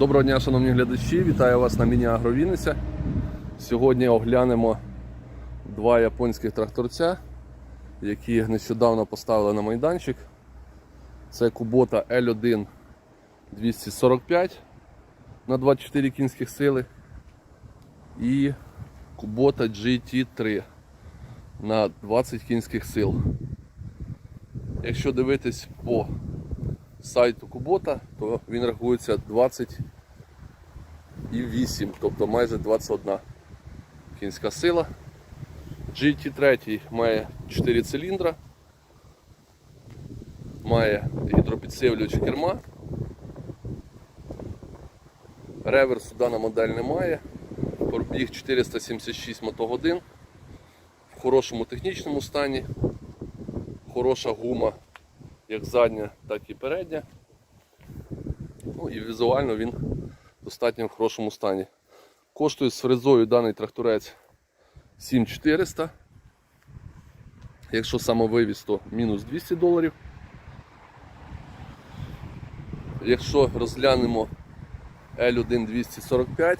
Доброго дня, шановні глядачі, вітаю вас на міні-агровінниця. Сьогодні оглянемо два японських тракторця, які нещодавно поставили на майданчик. Це Kubota L1 245 на 24 кінських сили і Kubota GT3 на 20 кінських сил. Якщо дивитись по сайту Кубота, то він рахується 20 і 8, тобто майже 21 кінська сила. GT3 має 4 циліндра, має гідропідсилювач керма. Реверсу дана модель не має. Пробіг 476 мотогодин. В хорошому технічному стані. Хороша гума як задня, так і передня. Ну і візуально він достатньо в хорошому стані. Коштує з фрезою даний тракторець 7400. Якщо самовивіз, то мінус 200 доларів. Якщо розглянемо L1 245,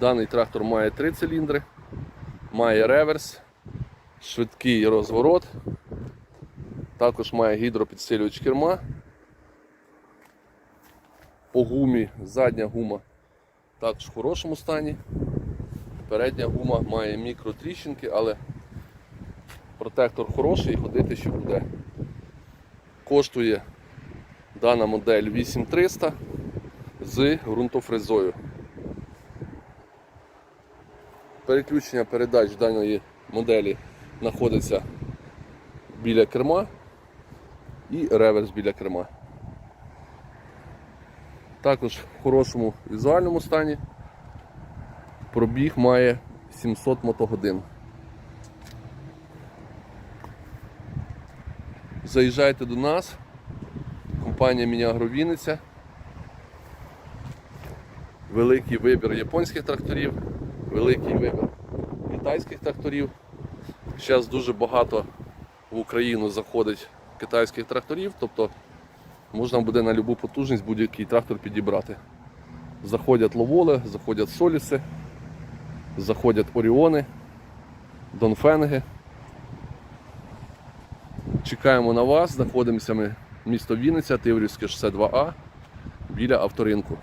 даний трактор має 3 циліндри, має реверс, швидкий розворот, також має гідропідсилювач керма. По гумі задня гума також в хорошому стані. Передня гума має мікротріщинки, але протектор хороший ходити ще буде. Коштує дана модель 8300 з ґрунтофрезою. Переключення передач даної моделі знаходиться біля керма і реверс біля керма. Також в хорошому візуальному стані пробіг має 700 мотогодин. Заїжджайте до нас, компанія Мінягро Вінниця. Великий вибір японських тракторів, великий вибір китайських тракторів. Зараз дуже багато в Україну заходить китайських тракторів, тобто можна буде на будь-яку потужність будь-який трактор підібрати. Заходять ловоли, заходять соліси, заходять оріони, донфенги. Чекаємо на вас, знаходимося ми місто Вінниця, Тиврівське шосе 2А біля авторинку.